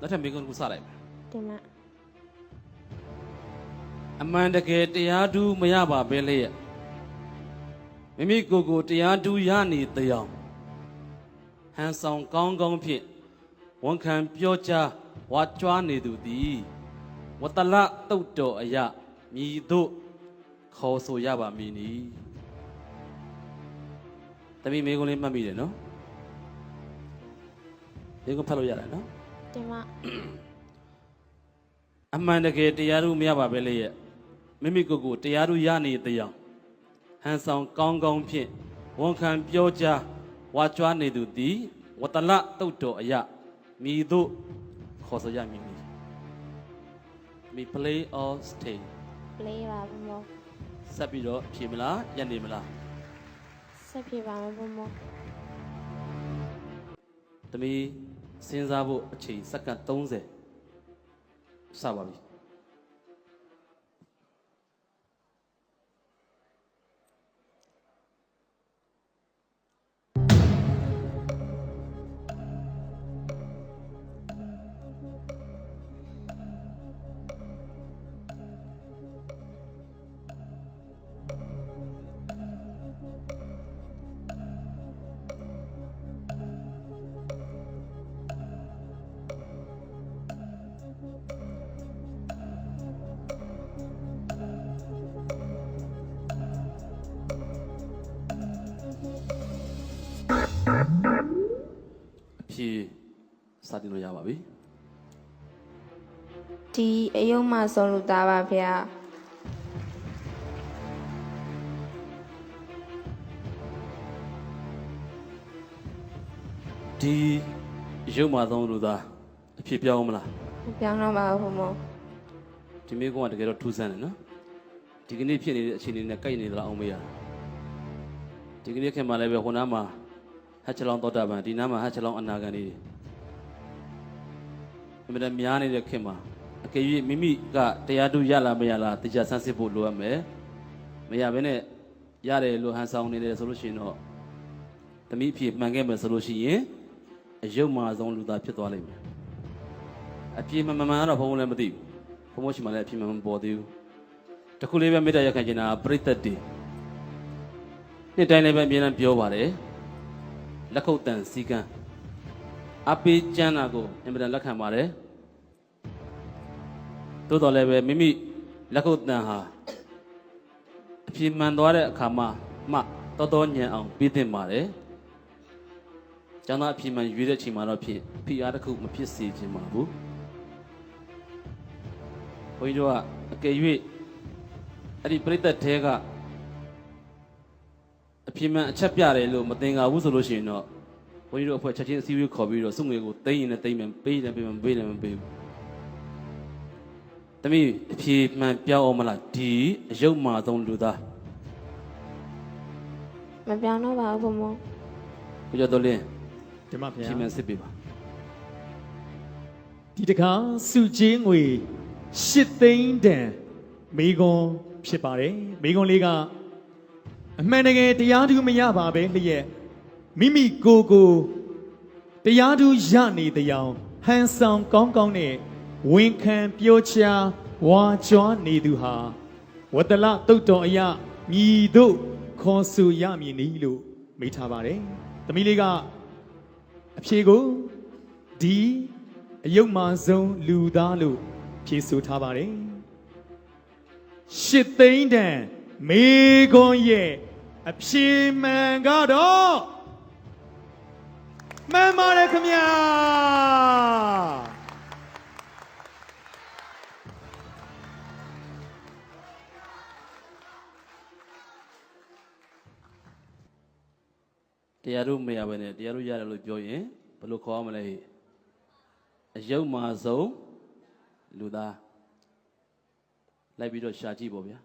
နောက်ထပ်မိကုန်းတစ်ခုစလိုက်မယ်တင်မအမှန်တကယ်တရားတူးမရပါပဲလေရဲ့မိမိကိုယ်ကိုတရားတူးရနေတရားဟန်ဆောင်ကောင်းကောင်းဖြင့်ဝန်ခံပြောကြားဝါကြွားနေသူသည်ဝတ္တလတုတ်တော်အယမြည်တို့ခေါ်ဆိုရပါမည်နီတမိမိကုန်းလေးမှတ်မိတယ်နော်မိကုန်းဖတ်လို့ရတယ်နော် တင်မအမှန်တကယ်တရားတို့မရပါပဲလေရဲ့မိမိကိုယ်ကိုတရားတို့ရနေတရားဟန်ဆောင်ကောင်းကောင်းဖြင့်ဝန်ခံပြောကြားဝါကြွားနေသူသည်ဝတ္တလတုတ်တော်အယမိတို့ခေါ်ဆိုရမည်မည်မိ play or stay လေးပါဘမောဆက်ပြီးတော့ဖြေမလားညနေမလားဆက်ပြပါမယ်ဘမောတမီ စဉ်းစားဖို့အချိန်စက္ကန့်30စပါပြီ အဖြေစတင်လို့ရပါပြီဒီအယုံမဆုံးလူသားပါဗျာဒီရုပ်မာသုံးလူသားအဖြစ်ပြောင်းမလားမပြောင်းတော့ပါဘူးဘမောဒီမိကုန်းကတကယ်တော့ထူးဆန်းတယ်နော်ဒီကနေ့ဖြစ်နေတဲ့အခြေအနေနဲ့ကိုက်နေသလားအောင်မေးရဒီကနေ့ခင်မှလည်းပဲဟိုနားမှာ ဟက်ချလောင်းတောတာပန်ဒီနားမှာဟက်ချလောင်းအနာကန်နေတယ်အမြဲတမ်းများနေတဲ့ခင်မှာအကယ်၍မိမိကတရားတူရလာမရလားတရားဆန်းစစ်ဖို့လိုအပ်မယ်မရဘဲနဲ့ရတယ်လို့ဟန်ဆောင်နေတယ်ဆိုလို့ရှိရင်တော့တမိအဖြစ်မှန်ခဲ့မယ်ဆိုလို့ရှိရင်အယုတ်မာဆုံးလူသားဖြစ်သွားလိမ့်မယ်အပြေမမမှန်ကတော့ဘုံဘုံလည်းမသိဘူးဘုံဘုံရှိမှလည်းအပြေမမှန်မပေါ်သေးဘူးတခုလေးပဲမေတ္တာရက်ခံချင်တာပြိတ္တတွေနှစ်တိုင်းလည်းပဲအမြဲတမ်းပြောပါတယ် လက်ခုပ်တန်စီကံအပေကျမ်းတာကိုအင်မတန်လက်ခံပါတယ်သို့တော်လည်းပဲမိမိလက်ခုပ်တန်ဟာအပြေမှန်သွားတဲ့အခါမှာမှတော်တော်ညံအောင်ပြီးသင့်ပါတယ်ကျမ်းသာအပြေမှန်ရွေးတဲ့ချိန်မှာတော့ဖြစ်ဖိအားတစ်ခုမဖြစ်စေချင်ပါဘူးဘုန်းကြီးတို့ကအကယ်၍အဲ့ဒီပြိတ္တတဲကအ ပြင်းမှန်အချက်ပြတယ်လို့မသင်္ကာဘူးဆိုလို့ရှိရင်တော့ဘုန်းကြီးတို့အဖွဲ့ချက်ချင်းအစည်းအဝေးခေါ်ပြီးတော့စုငွေကိုသိမ်းရင်လည်းသိမ်းမယ်ပေးရင်လည်းပေးမယ်မပေးလည်းမပေးဘူးတမီးအဖြေမှန်ပြောင်းအောင်မလားဒီအယုတ်မာဆုံးလူသားမပြောင်းတော့ပါဘူးဘမောကိုကျော်တော်လင်းဒီမှာဗျာဖြေမှန်စစ်ပေးပါဒီတခါစုချင်းငွေ၈သိန်းတန်မိကွန်ဖြစ်ပါတယ်မိကွန်လေးက အမှန်တကယ်တရားသူမရပါပဲလျက်မိမိကိုယ်ကိုတရားသူရနေတရားဟန်ဆောင်ကောင်းကောင်းနဲ့ဝန်ခံပြောချာဝါကြွားနေသူဟာဝတ္တလတုတ်တော်အယမြည်တို့ခေါ်ဆိုရမည်နီလို့မိထားပါတယ်သမီးလေးကအဖြေကိုဒီအယုတ်မာဆုံးလူသားလို့ဖြေဆိုထားပါတယ်ရှစ်သိန်းတန် မေခွန်ရဲ့အဖြေမှန်ကတော့မှန်ပါတယ်ခင်ဗျာတရားတို့မရဘဲနဲ့တရားတို့ရတယ်လို့ပြောရင်ဘယ်လိုခေါ်ရမလဲဟိအယုတ်မာဆုံးလူသားလိုက်ပြီးတော့ရှာကြည့်ပေါ့ဗျာ